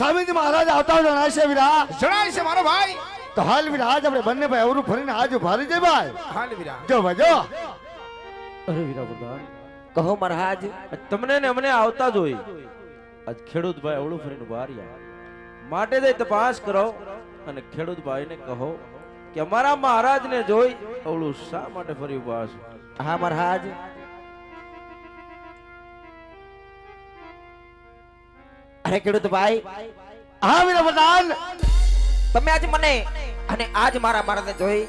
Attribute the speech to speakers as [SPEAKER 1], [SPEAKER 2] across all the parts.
[SPEAKER 1] સ્વામીજી મહારાજ આવતા જણાય વિરા વીરા
[SPEAKER 2] જણાય છે મારો ભાઈ.
[SPEAKER 1] તો હાલ વીરા આજ આપણે બંને ભાઈ અવરું ફરીને આજ ભારી જાય ભાઈ.
[SPEAKER 2] હાલ વીરા
[SPEAKER 1] જો ભાઈ જો.
[SPEAKER 3] અરે વિરા પ્રધાન
[SPEAKER 4] કહો મહારાજ.
[SPEAKER 3] તમને ને અમને આવતા જોઈ આજ ખેડૂત ભાઈ અવળું ફરીને બાર્યા માટે જઈ તપાસ કરો અને ખેડૂત ભાઈને કહો કે અમારા મહારાજને જોઈ અવળું શા માટે ફરી ઊભા છે?
[SPEAKER 4] હા મહારાજ. અરે ખેડૂત ભાઈ,
[SPEAKER 1] હા વીરા પ્રધાન
[SPEAKER 4] તમે આજ મને અને આજ મારા બાળકને જોઈ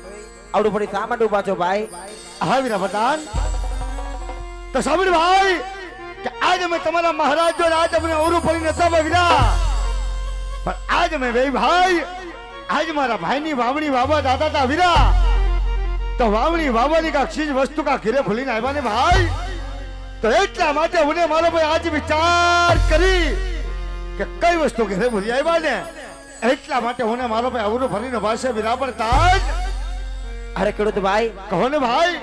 [SPEAKER 4] આવડું પડી શા માટે ઊભા છો ભાઈ?
[SPEAKER 1] હા વીરા પ્રધાન તો સાંભળ ભાઈ, કે આજ અમે તમારા મહારાજ જો આજ અમને ઓરું પડી નતા બગડ્યા. પણ આજ મેં ભાઈ ભાઈ, આજ મારા ભાઈની વાવણી વાવા દાદા તા વીરા. તો વાવણી વાવાની કા ચીજ વસ્તુ કા ઘેરે ભૂલીને આવ્યા ને ભાઈ. તો એટલા માટે મને મારો ભાઈ આજ વિચાર કરી કે કઈ વસ્તુ ઘરે ભૂલી આવ્યા ને. એટલા માટે હું મારો ભાઈ અવરું ફરીને ભાષે વીરા પણ તાજ
[SPEAKER 4] અરે ખેડૂત ભાઈ
[SPEAKER 1] કહો ને ભાઈ.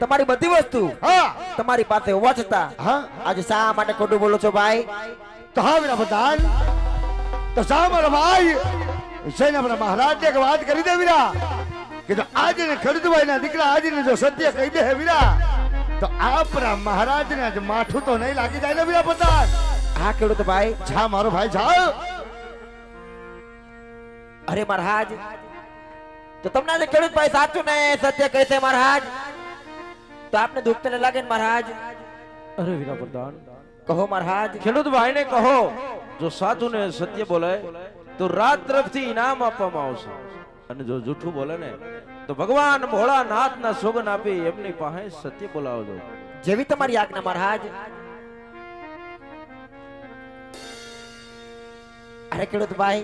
[SPEAKER 4] તમારી બધી વસ્તુ
[SPEAKER 1] હા.
[SPEAKER 4] તમારી પાસે હોવા છતાં
[SPEAKER 1] હા.
[SPEAKER 4] આજે શા માટે ખોટું બોલો છો ભાઈ?
[SPEAKER 1] તો હા મેરા પ્રધાન. તો શા મારા ભાઈ? જઈને આપણા મહારાજને એક વાત કરી દે વીરા કે જો આજે ને ખેડૂતભાઈ ના દીકરા આજે ને જો સત્ય કહી દે વીરા તો આપણા મહારાજ ને આજ માઠું તો નહીં લાગી જાય ને વીરા પ્રધાન.
[SPEAKER 4] હા ખેડૂત ભાઈ.
[SPEAKER 1] જા મારો ભાઈ જા.
[SPEAKER 4] અરે મહારાજ. તો તમને આજે ખેડૂત ભાઈ સાચું ને સત્ય કહેશે મહારાજ? તો આપને દુઃખ તો લાગે ને મહારાજ?
[SPEAKER 3] અરે વિના પ્રધાન
[SPEAKER 4] કહો મહારાજ.
[SPEAKER 3] ખેડૂત ભાઈને કહો જો સાચું ને સત્ય બોલે તો રાત તરફથી ઇનામ આપવામાં આવશે. અને જો જૂઠું બોલે ને તો ભગવાન ભોળાનાથ ના સોગન આપી એમની પાસે સત્ય બોલાવજો.
[SPEAKER 4] જેવી તમારી આજ્ઞા મહારાજ. અરે ખેડૂત ભાઈ.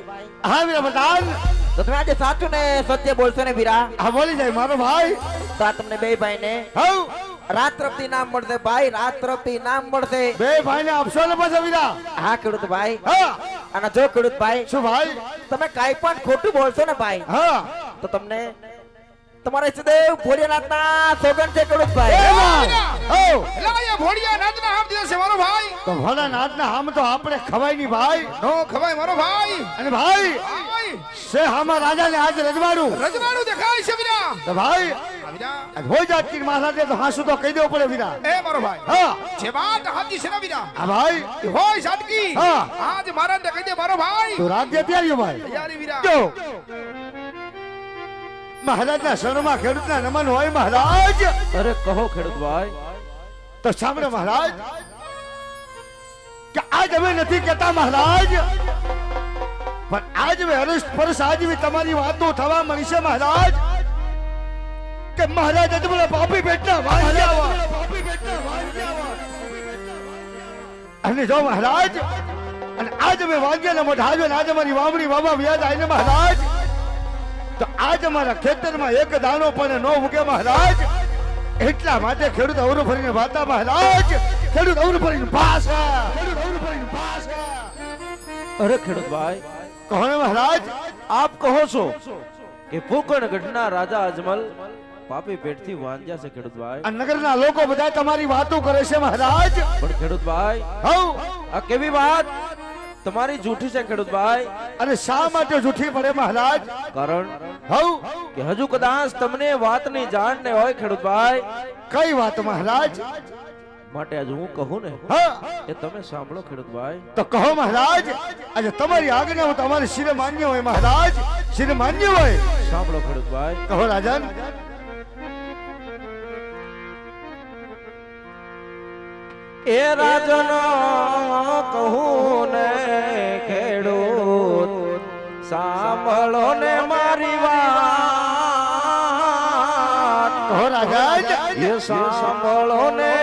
[SPEAKER 1] હા વીરા બતાવ
[SPEAKER 4] તો તમે આજે સાચું ને સત્ય બોલશો ને વીરા?
[SPEAKER 1] હા બોલી જાય મારો ભાઈ.
[SPEAKER 4] તો આ તમને બે ભાઈ ને
[SPEAKER 1] હા
[SPEAKER 4] રાત તરફથી ઇનામ મળશે ભાઈ રાત તરફથી નામ મળશે.
[SPEAKER 1] બે ભાઈ ને આપશો ને પાછા વીરા.
[SPEAKER 4] હા ખેડૂત ભાઈ.
[SPEAKER 1] હા.
[SPEAKER 4] અને જો ખેડૂત ભાઈ
[SPEAKER 1] શું ભાઈ?
[SPEAKER 4] તમે કાંઈ પણ ખોટું બોલશો ને ભાઈ
[SPEAKER 1] હા.
[SPEAKER 4] તો તમને તમારા ઈષ્ટદેવ ભોળિયાનાથના સોગન છે ખેડૂત ભાઈ
[SPEAKER 1] એ ભાઈ હઉ
[SPEAKER 2] એટલે અહીંયા ભોળિયા નાથના હામ દિવસે છે મારો ભાઈ.
[SPEAKER 1] તો ભોળાનાથ હામ આમ તો આપણે ખવાયની ભાઈ.
[SPEAKER 2] નો ખવાય મારો ભાઈ.
[SPEAKER 1] અને ભાઈ
[SPEAKER 2] સે
[SPEAKER 1] શે હામા રાજાને આજ રજવાડું.
[SPEAKER 2] રજવાડું દેખાય છે વિરા.
[SPEAKER 1] તો ભાઈ
[SPEAKER 2] આ
[SPEAKER 1] હોય જાત કી મહારાજે તો હાસુ તો કહી દેવું પડે વિરા.
[SPEAKER 2] એ મારો ભાઈ.
[SPEAKER 1] હા.
[SPEAKER 2] જે વાત હાથી છે ને વિરા.
[SPEAKER 1] આ ભાઈ.
[SPEAKER 2] હોય જાત કી
[SPEAKER 1] હા.
[SPEAKER 2] આજ મારા કહી દે મારો ભાઈ.
[SPEAKER 1] તો રાજ્ય ત્યાં આવ્યો ભાઈ.
[SPEAKER 2] તૈયારી વિરા.
[SPEAKER 1] જો. મહારાજના શરણમાં ખેડૂતના નમન હોય મહારાજ.
[SPEAKER 3] અરે કહો ખેડૂત ભાઈ.
[SPEAKER 1] તો સાંભળો મહારાજ કે આજ અમે નથી કહેતા મહારાજ પણ આજ વે હરેશ પરસ આજ વે તમારી વાતો થવા મળી છે મહારાજ. કે મહારાજ અજમલા પાપી બેટના અને જો મહારાજ અને આજ મેં વાગ્યાના મોઢા આવ્યો ને આજે મારી વાવણી વાવા વ્યાજ આવીને મહારાજ. તો આજ મારા ખેતરમાં એક દાણો પણ ન ઉગે મહારાજ. એટલા માટે ખેડૂત અવરું ફરીને વાતા મહારાજ. ખેડૂત અવરું ફરીને ભાષા. ખેડૂત અવરું ફરીને ભાષા.
[SPEAKER 3] અરે ખેડૂત ભાઈ
[SPEAKER 1] કોણ મહારાજ?
[SPEAKER 3] આપ કહો છો કે પોકણગઢના રાજા અજમલ પાપી પેટથી વાંજ્યા છે ખેડૂત ભાઈ.
[SPEAKER 1] આ નગરના લોકો બધા તમારી વાતો કરે છે મહારાજ.
[SPEAKER 3] પણ ખેડૂત ભાઈ
[SPEAKER 1] હઉ.
[SPEAKER 3] આ કેવી વાત? તમારી જૂઠી છે ખેડૂત ભાઈ.
[SPEAKER 1] અને શા માટે જૂઠી પડે મહારાજ?
[SPEAKER 3] કારણ
[SPEAKER 1] હવ
[SPEAKER 3] કે હજુ કદાચ તમને વાતની જાણ ને હોય ખેડૂત ભાઈ.
[SPEAKER 1] કઈ વાત મહારાજ?
[SPEAKER 3] માટે આજે હું કહું ને
[SPEAKER 1] હા.
[SPEAKER 3] એ તમે સાંભળો ખેડૂત ભાઈ.
[SPEAKER 1] તો કહો મહારાજ આજે તમારી આજ્ઞા હું તમારી શિરે માન્ય હોય મહારાજ. શિરે માન્ય હોય.
[SPEAKER 3] સાંભળો ખેડૂત ભાઈ.
[SPEAKER 1] કહો રાજન.
[SPEAKER 3] એ રાજન કહું ને ખેડૂત સાંભળો ને મારી વાત. સાંભળો ને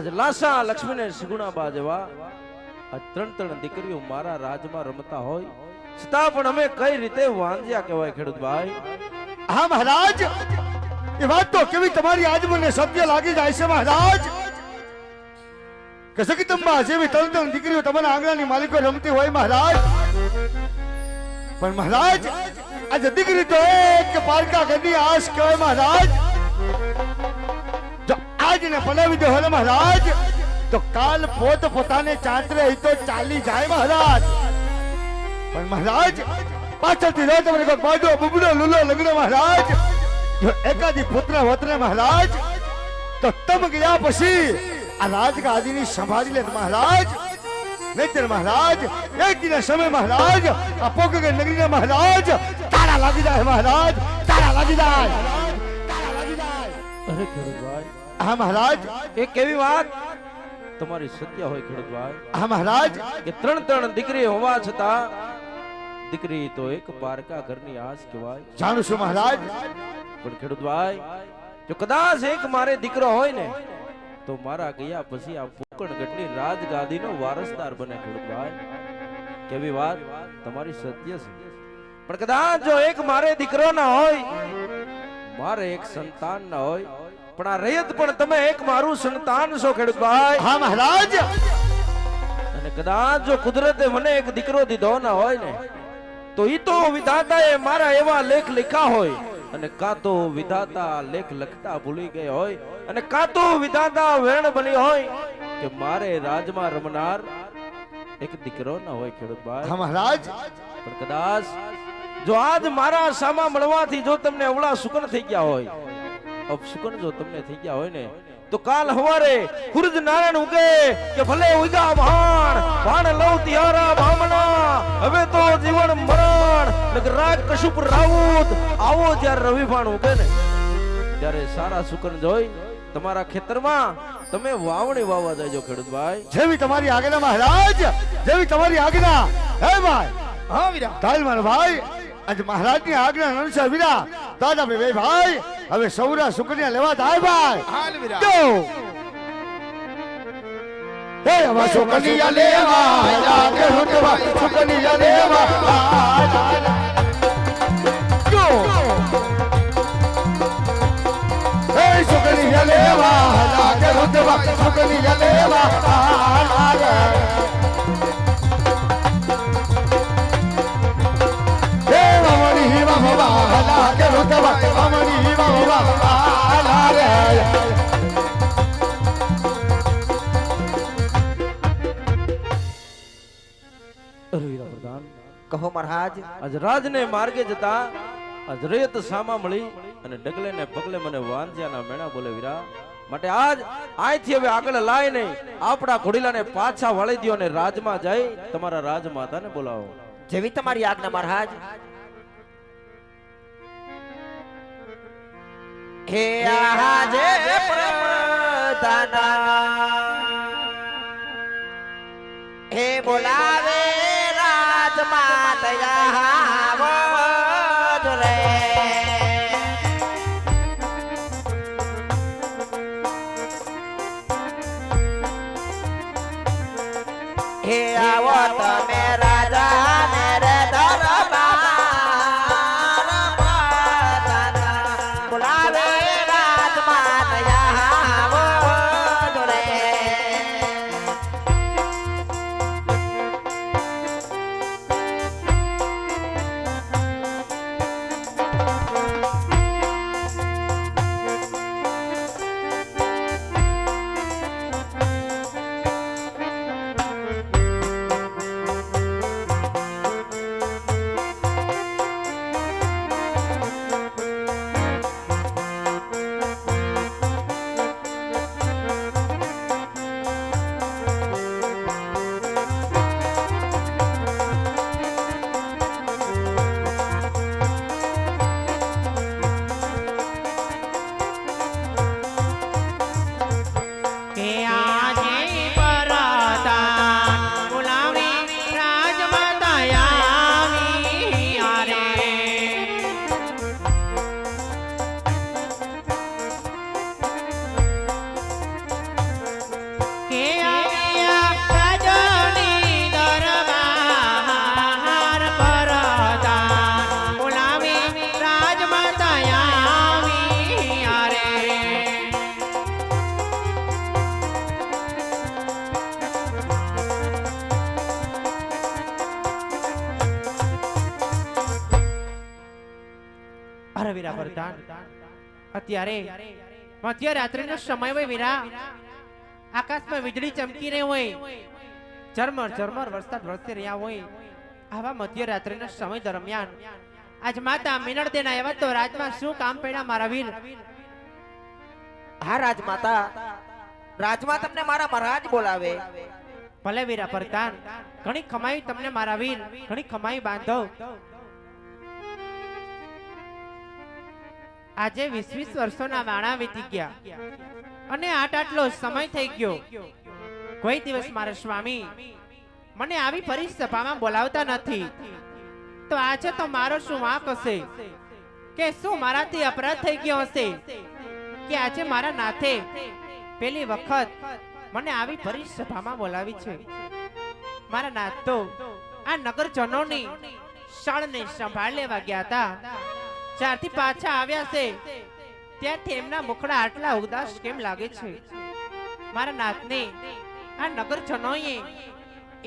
[SPEAKER 3] આજે લાસા લક્ષ્મીને સિગુણાબા જેવા આ ત્રણ ત્રણ દીકરીઓ મારા રાજમાં રમતા હોય, છતાં પણ અમે કઈ રીતે વાંજ્યા કહેવાય ખેડૂત ભાઈ?
[SPEAKER 1] હા, મહારાજ. એ વાત તો કેવી તમારી આજ મને સભ્ય લાગી જાય છે, મહારાજ. કે સકીતંબા જેવી ત્રણ ત્રણ દીકરીઓ તમારા આંગણાની માલિકો રમતી હોય, મહારાજ. પણ મહારાજ, આજે દીકરી તો એક પારકા ઘરની આશ કહેવાય, મહારાજ. ને પલાવી દે હોય ને મહારાજ તો કાલ પોત પોતાને ચાંતરે ઈ તો ચાલી જાય મહારાજ પણ મહારાજ પાછળથી રહે તમને કોઈ બાજો બુબડો લુલો લગ્ન મહારાજ જો એકાદી પુત્ર વતને મહારાજ તો તમ ગયા પછી આ રાજગાદીની સંભાળી લે મહારાજ નહીતર મહારાજ એક દિના સમય મહારાજ આ પોકગઢ નગરીના મહારાજ તારા લાગી જાય મહારાજ તારા લાગી જાય તારા લાગી જાય
[SPEAKER 3] અરે ખેડૂત ભાઈ
[SPEAKER 1] હા મહારાજ.
[SPEAKER 3] એ કેવી વાત તમારી સત્ય હોય ખેડૂતભાઈ
[SPEAKER 1] હા મહારાજ.
[SPEAKER 3] કે ત્રણ ત્રણ દીકરી હોવા છતાં દીકરી તો એક પારકા ઘરની આસ કહેવાય.
[SPEAKER 1] જાણું છું મહારાજ.
[SPEAKER 3] પણ ખેડૂતભાઈ જો કદાચ એક મારે દીકરો હોય ને તો મારા ગયા પછી આ પોકણગઢની રાજગાદીનો વારસદાર બને ખેડૂતભાઈ કેવી વાત? તમારી સત્ય છે. પણ કદાચ જો એક મારે દીકરો ના હોય મારે એક સંતાન ના હોય પણ આ રયત પણ તમે એક મારું સંતાન છો ખેડૂત
[SPEAKER 1] હા મહારાજ.
[SPEAKER 3] અને કદાચ જો કુદરતે મને એક દીકરો દીધો ના હોય ને તો ઈ તો વિધાતાએ મારા એવા લેખ લખ્યા હોય. અને કાં તો વિધાતા લેખ લખતા ભૂલી ગઈ હોય અને કાં તો વિધાતા વેણ બની હોય કે મારે રાજમાં રમનાર એક દીકરો ના હોય ખેડૂત
[SPEAKER 1] હા મહારાજ.
[SPEAKER 3] પણ કદાચ જો આજ મારા સામા મળવાથી જો તમને અવળા સુકન થઈ ગયા હોય અપસુકન જો તમને થઈ ગયા હોય ને તો કાલ હવારે ખુરજ નારાયણ ઉગે કે ભલે ઉગા ભાણ ભાણ લઉં તિહારા ભામણા હવે તો જીવન મરણ. રાગ કશુપ રાઉત આવો જ્યારે રવિ ભાણ ઉગે ને. ત્યારે સારા સુકન જોઈ તમારા ખેતરમાં તમે વાવણી વાવવા જાયજો ખેડૂત ભાઈ
[SPEAKER 1] જેવી તમારી આજ્ઞા મહારાજ જેવી તમારી આજ્ઞા. હે ભાઈ.
[SPEAKER 2] હા વીરા.
[SPEAKER 1] તાલ મારો ભાઈ. આજ મહારાજની આજ્ઞા અનુસાર વીરા દાદા ભાઈ ભાઈ હવે સૌરા સુકન્યા લેવા થાય ભાઈ.
[SPEAKER 2] હાલ વીરા.
[SPEAKER 1] હે હવે સુકન્યા લેવા જાગે હુટવા સુકન્યા લેવા. હે સુકન્યા લેવા જાગે હુટવા સુકન્યા લેવા.
[SPEAKER 4] કહો મહારાજ.
[SPEAKER 3] અજરાજ ને માર્ગે જતા અજરેત સામા મળી અને ડગલે ને પગલે મને વાંજ્યાના મેણા બોલે વીરા માટે આજ અહીંથી હવે આગળ લાય નહીં. આપણા ઘોડીલાને પાછા વળી દો અને રાજમાં જઈ તમારા રાજમાતાને બોલાવો.
[SPEAKER 4] જેવી તમારી આજ્ઞા મહારાજ. હે આજે પ્રધાન હે બોલાવે રાજમાત આવજ
[SPEAKER 5] અત્યારે મધ્યરાત્રિનો સમય હોય વીરા? આકાશમાં વીજળી ચમકી રહી હોય? ઝરમર ઝરમર વરસાદ વરસી રહ્યા હોય? આવા મધ્યરાત્રિનો સમય દરમિયાન આજ માતા મિનળ દેના એવા તો રાજમાં શું કામ પડ્યા મારા વીર?
[SPEAKER 4] હા રાજમાતા. રાજમાં તમને મારા મહારાજ બોલાવે.
[SPEAKER 5] ભલે વીરા પરદાન ઘણી ખમાઈ તમને મારા વીર. ઘણી ખમાઈ બાંધો આજે વીસ વીસ વર્ષોના વાણા વીતી ગયા. અને આટ આટલો સમય થઈ ગયો. કોઈ દિવસ મારા સ્વામી, મને આવી ફરી સભામાં બોલાવતા નથી. તો આજે તો મારો શું વાંક હશે? કે શું મારાથી અપરાધ થઈ ગયો હશે? કે આજે મારા નાથે પેલી વખત મને આવી ફરી સભામાં બોલાવી છે? મારા નાથ તો આ નગરજનોની શાળને સંભાળ લેવા ગયા હતા. જ્યારથી પાછા આવ્યા છે ત્યારથી એમના મુખડા આટલા ઉદાસ કેમ લાગે છે? મારા નાથને આ નગરજનોએ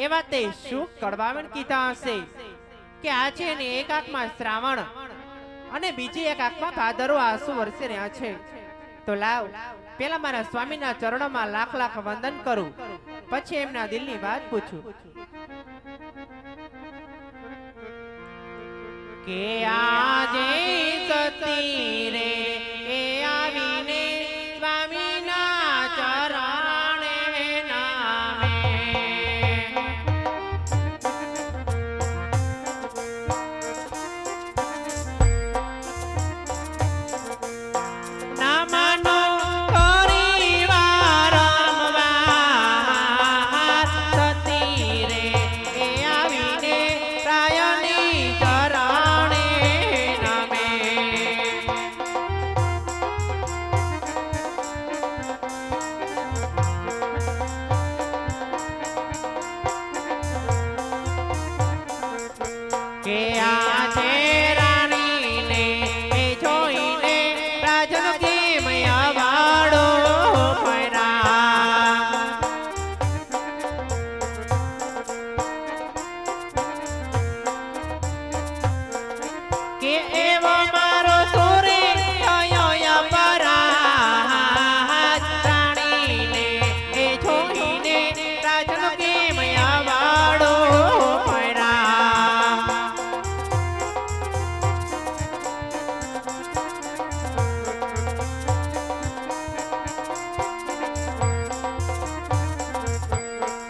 [SPEAKER 5] એવા તે શું કડવાવણ કીધા હશે કે આજે એને એક આંખમાં શ્રાવણ અને બીજી એક આંખમાં ભાદરો આંસુ વરસી રહ્યા છે. તો લાવ, પેલા મારા સ્વામીના ચરણોમાં લાખ લાખ વંદન કરું, પછી એમના દિલની વાત પૂછું. કે આજે સતી રે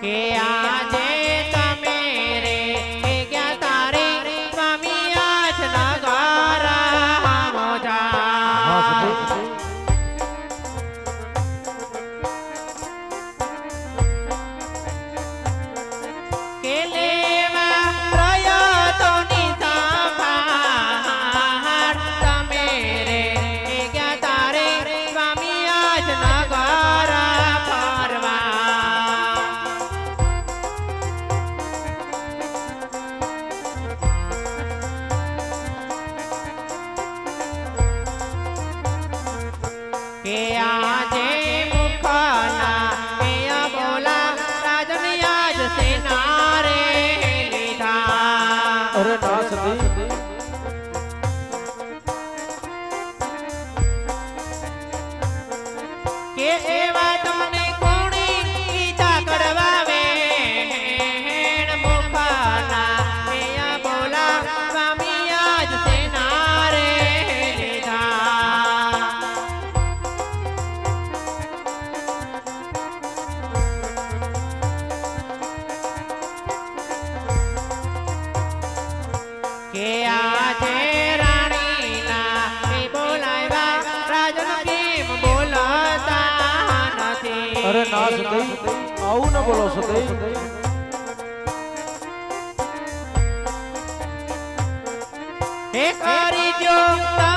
[SPEAKER 5] કે આજે Yo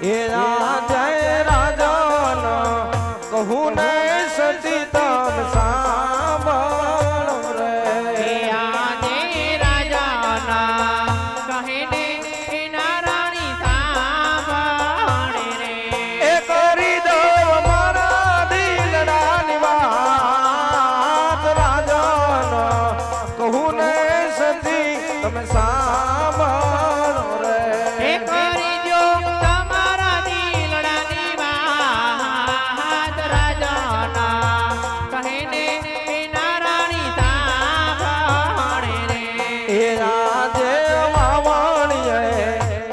[SPEAKER 5] Yeah,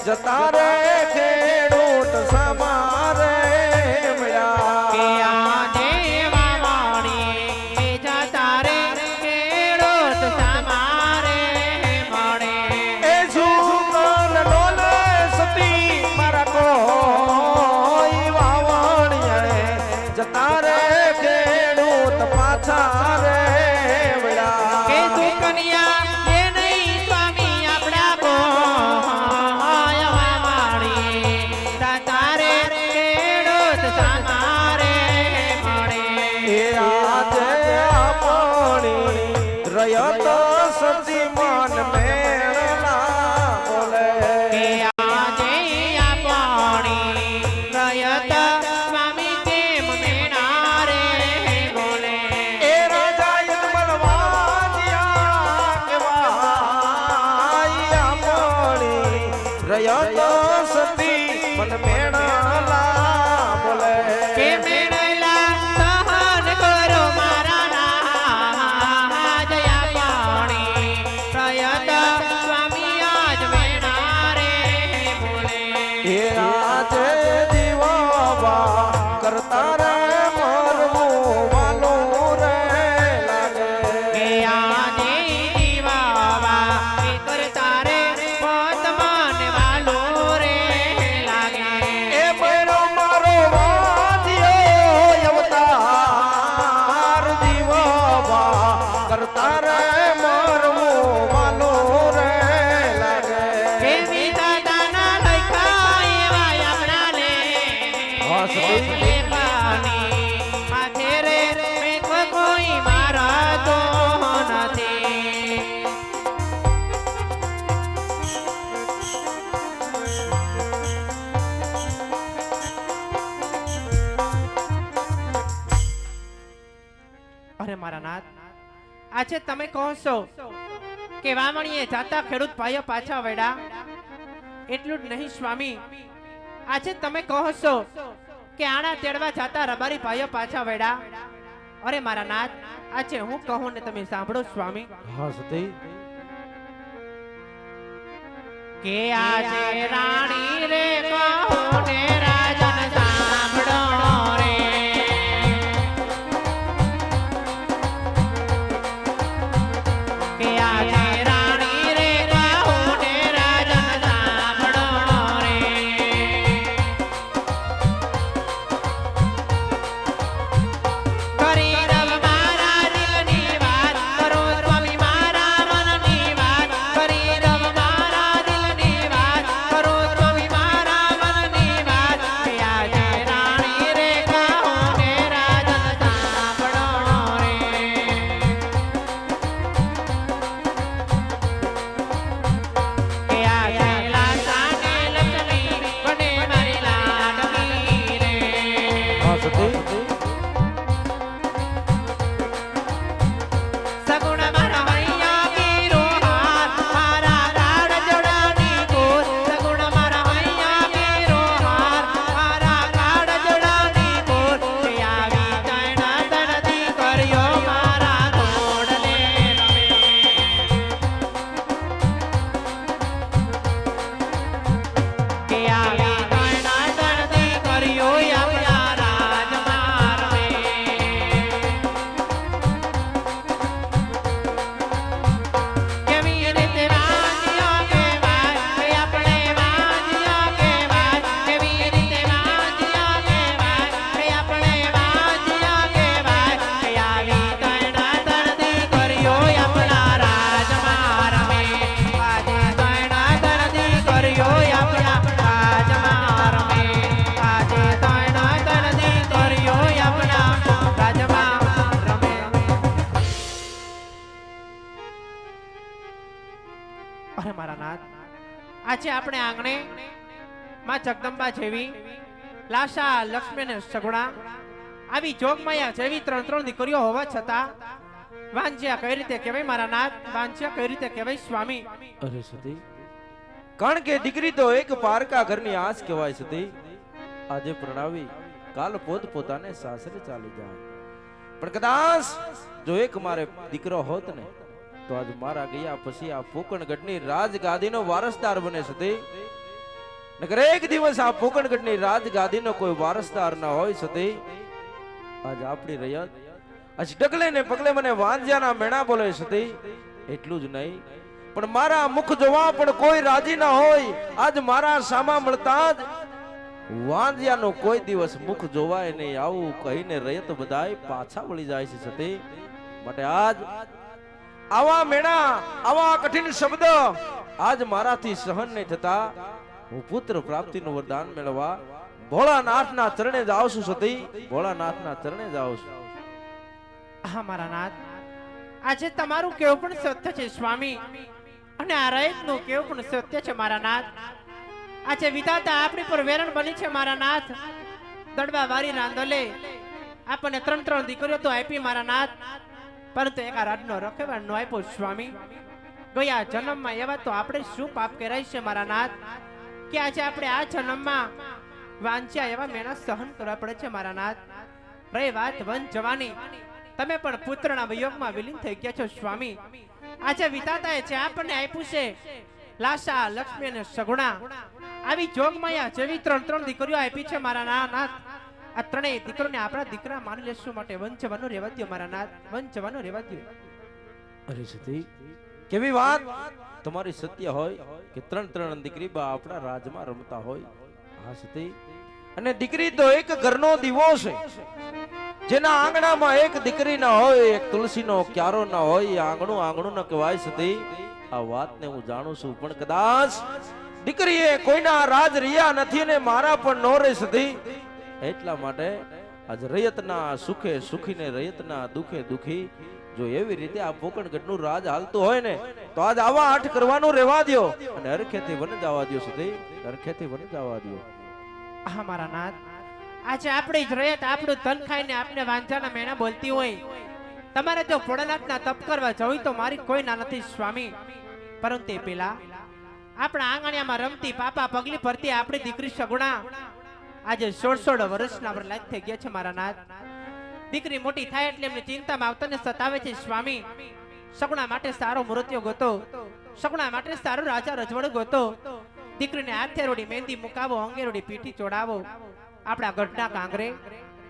[SPEAKER 5] જતા રે ખેડૂત સમા મારા
[SPEAKER 6] નાથ આજે તમે કહો છો કે વામણીએ જાતા ખેડૂત ભાઈઓ પાછા વેડા એટલું જ નહીં સ્વામી. આજે તમે કહો છો
[SPEAKER 5] કે આણા તેડવા જતા રબારી ભાઈઓ પાછા વેડા અરે મારા નાથ આજે હું કહું ને તમે સાંભળો સ્વામી.
[SPEAKER 3] હા સતી.
[SPEAKER 5] કે આજે રાણી રે કહો ને રાજા આજે આપણે આંગણે. માં જગદંબા જેવી, લાશા લક્ષ્મી અને સગુણા. આવી જોગમાયા જેવી ત્રણ ત્રણ દીકરીઓ હોવા છતાં વાંચ્યા કઈ રીતે કહેવાય મારા નાથ? વાંચ્યા કઈ રીતે કહેવાય સ્વામી?
[SPEAKER 3] અરે સતી, કારણ કે દીકરી તો એક પારકા ઘરની આસ કહેવાય સતી. આજે પ્રણાવી કાલ પોત પોતાને સાસરે ચાલી જાય. પણ કદાચ જો એક મારે દીકરો હોત ને તો આજ મારા ગયા પછી આ પોકણગઢની રાજગાદીનો વારસદાર બને સતી નકર એક દિવસ આ પોકણગઢની રાજગાદીનો કોઈ વારસદાર ન હોય સતી આજ આપણી રયત આજ ડગલે ને પગલે મને વાંજ્યાના મેણા બોલે સતી એટલું જ નહીં, પણ મારા મુખ જોવા પણ કોઈ રાજી ના હોય. આજ મારા સામા મળતા જ વાંજ્યાનો કોઈ દિવસ મુખ જોવાય નહીં. આવું કહીને રયત બધાય પાછા વળી જાય છે સતી માટે આજ આવા મેણા, આવા કઠિન શબ્દ. આજ મારાથી સહન નહીં થતા. હું પુત્ર પ્રાપ્તિનું વરદાન મેળવવા ભોળાનાથના ચરણે જ આવશું સતી. ભોળાનાથના ચરણે જ આવશું
[SPEAKER 5] હા, મારા નાથ. આજે તમારું કેવું પણ સત્ય છે, સ્વામી. અને આ રયતનું કેવું પણ સત્ય છે, મારા નાથ. આજે વિધાતા આપણી પર વેરણ બની છે, મારા નાથ. દડવા વારી રાંધોલે આપણને ત્રણ ત્રણ દીકરીઓ તો આપી, મારા નાથ. પરંતુ એક આ રાજનો રખેવાળ નો આપ્યો સ્વામી. ગયા જન્મમાં એવા તો આપણે શું પાપ કરાય છે, મારા નાથ? કે આજે આપણે આ જન્મમાં વાંચ્યા એવા મેણા સહન કરવા પડે છે, મારા નાથ? રે વાત, વન જવાની. તમે પણ પુત્રના વિયોગમાં વિલીન થઈ ગયા છો, સ્વામી. આજે વિધાતાએ જે આપણને આપ્યું છે, લાશા, લક્ષ્મી અને સગુણા, આવી જોગમાયા જેવી ત્રણ ત્રણ દીકરીઓ આપી છે, મારા નાથ. આ ત્રણેય દીકરોને આપણા દીકરા માની લેશું માટે વંચવાનો રહેવા દો મારા નાથ વંચવાનો રહેવા દો
[SPEAKER 3] અરે સતી, કેવી વાત? તમારી સત્ય હોય કે ત્રણ ત્રણ દીકરી બા આપણા રાજમાં રમતા હોય? હા સતી. અને દીકરી તો એક ઘરનો દીવો છે. જેના આંગણામાં એક દીકરી ના હોય, એક તુલસીનો ક્યારો ના હોય આંગણું આંગણું ન કહેવાય સતી. આ વાતને હું જાણું છું, પણ કદાચ દીકરીએ કોઈના રાજ રહ્યા નથી ને મારા પણ નો રહી સતી. એટલા માટે આજ રયતના સુખે સુખી ને રયતના દુખે દુખી જો એવી રીતે આ પોકણગઢનું રાજ હાલતું હોય ને, તો આજ આવા આઠ કરવાનું રહેવા દો અને હરખેથી વન જવા દો સુધી, હરખેથી વન જવા દો
[SPEAKER 5] હા મારા નાથ, આજે આપણે જ રયત આપણું ધન ખાઈને આપને વાંઝાના મેણા બોલતી હોય. તમારે જો ભોળાનાથના તપ કરવા જવું તો મારી કોઈ ના નથી સ્વામી. પરંતુ પેલા, આપણા આંગણિયામાં રમતી પાપા પગલી ભરતી આપણી દીકરી સગુણા. આજે સોળ સોળ વર્ષના વરલાદ થઈ ગયા છે મારા નાથ. દીકરી મોટી થાય એટલે એમની ચિંતામાં આવતાને સતાવે છે સ્વામી. સગુણા માટે સારો મૃત્યુ ગોતો. સગુણા માટે સારો રાજા રજવડ ગોતો. દીકરીને હાથે રોડી મહેંદી મુકાવો, અંગે રોડી પીઠી ચોડાવો. આપણા ગઢના કાંગરે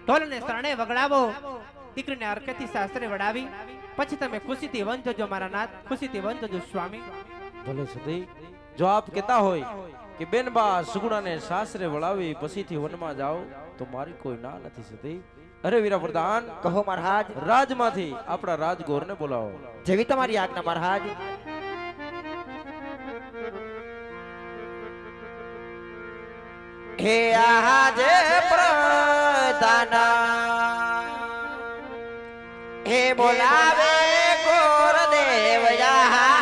[SPEAKER 5] ઢોલને શરણે વગડાવો. દીકરીને અરકેથી સાસરે વડાવી. પછી તમે ખુશીથી વન જજો મારા નાથ, ખુશીથી વન જજો સ્વામી.
[SPEAKER 3] ભલે સદી જો આપ કહેતા હોય કે બેન બા સુગુણાને સાસરે વળાવી પછીથી વનમાં જાઓ તો મારી કોઈ ના નથી સતી અરે વીરા પ્રધાન
[SPEAKER 4] કહો મહારાજ.
[SPEAKER 3] રાજમાંથી આપણા રાજગોરને બોલાવો.
[SPEAKER 4] જેવી તમારી આજ્ઞા મહારાજ. હે આજે પ્રધાન. હે બોલાવે ગોરદેવ આવો